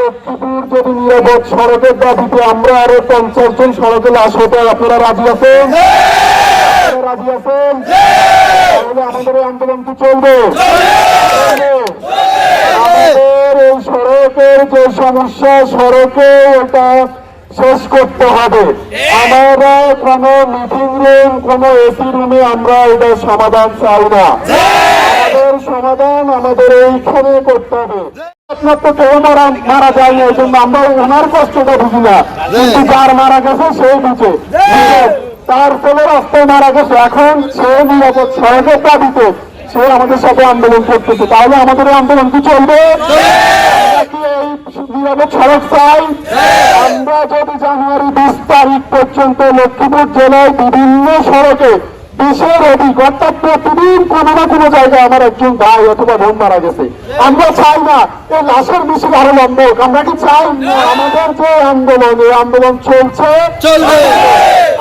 লক্ষ্মীপুর যদি নিরাপদ সড়কের দাবিতে আমরা আরও পঞ্চাশ জন সড়কে লাশ হতে আপনারা রাজি আছেন? রাজি আছেন তাহলে আমাদের আন্দোলন কি চলবে। চলবে। আমাদের এই সড়কের যে সমস্যা সড়কে এটা শেষ করতে হবে। আমরা কোনো মিটিং রুম কোনো এসি রুমে আমরা এটা সমাধান চাই না। আমাদের সমাধান আমাদের এইখানে করতে হবে। আপনার তো কেউ মারা মারা যায়নি এই জন্য আমরা ওনার কষ্টটা বুঝি না। কিন্তু যার মারা গেছে সে বুঝে তার রাস্তায় মারা গেছে এখন সে নিরাপদ সড়কের দাবিতে সে আমাদের সাথে আন্দোলন করতেছে। তাহলে আমাদের আন্দোলন কি চলবে? নিরাপদ সড়ক চাই। আমরা যদি জানুয়ারি বিশ তারিখ পর্যন্ত লক্ষ্মীপুর জেলায় বিভিন্ন সড়কে বিশের অধিক অর্থাৎ প্রতিদিন কোনো না কোনো জায়গায় আমার একজন ভাই অথবা বোন মারা গেছে। আমরা চাই না এই লাশের মিছিল আরও লম্ব আমরা কি চাই? আমাদের যে আন্দোলন এই আন্দোলন চলছে।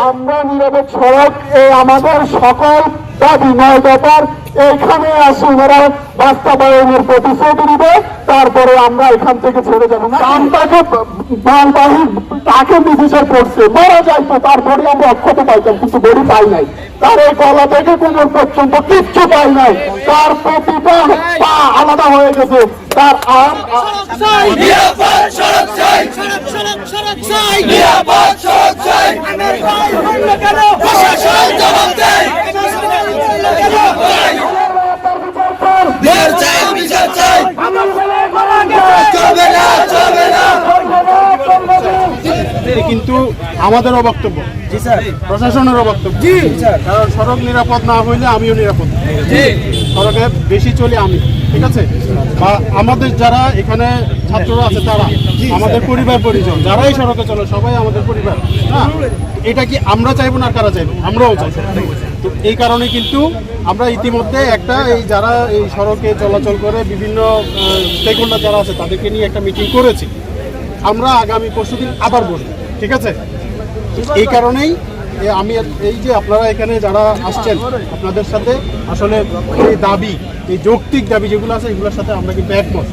আমরা নিরাপদ সড়ক এই আমাদের সকল দাবি নয় ব্যাপার এইখানে আসে ওনারা বাস্তবায়নের প্রতিশ্রুতি দিবে তারপরে আমরা এখান থেকে ছেড়ে যাব। না আমটাকে মালবাহী তাকে বিদেশে পড়ছে মারা যাইতো তারপরে আমরা অক্ষত পাইতাম কিন্তু বড়ি পাই নাই। তার এই গলা থেকে কোমর পর্যন্ত কিচ্ছু পাই নাই। তার প্রতিটা পা আলাদা হয়ে গেছে। তার আম নিরাপদ সড়ক চাই সড়ক সড়ক সড়ক চাই নিরাপদ সড়ক চাই আমার ভাই হইল কেন প্রশাসন জবাব দেয় বিচার চাই বিচার চাই আমার ছেলে মারা গেছে চলবে না চলবে না কিন্তু আমাদেরও বক্তব্য। জি স্যার। প্রশাসনেরও বক্তব্য। জি। স্যার কারণ সড়ক নিরাপদ না হইলে আমিও নিরাপদ না। সড়কে বেশি চলি আমি ঠিক আছে? বা আমাদের যারা এখানে ছাত্ররা আছে তারা আমাদের পরিবার পরিজন যারাই সড়কে চলে সবাই আমাদের পরিবার হ্যাঁ এটা কি আমরা চাইব না কারা চাইব? আমরাও চাই তো এই কারণে কিন্তু আমরা ইতিমধ্যে একটা এই যারা এই সড়কে চলাচল করে বিভিন্ন স্টেক হোল্ডার যারা আছে তাদেরকে নিয়ে একটা মিটিং করেছি। আমরা আগামী পরশুদিন আবার বসবো, ঠিক আছে? এই কারণেই আমি এই যে আপনারা এখানে যারা আসছেন, আপনাদের সাথে আসলে এই দাবি, এই যৌক্তিক দাবি যেগুলো আছে, এগুলোর সাথে আমরা কিন্তু একমত।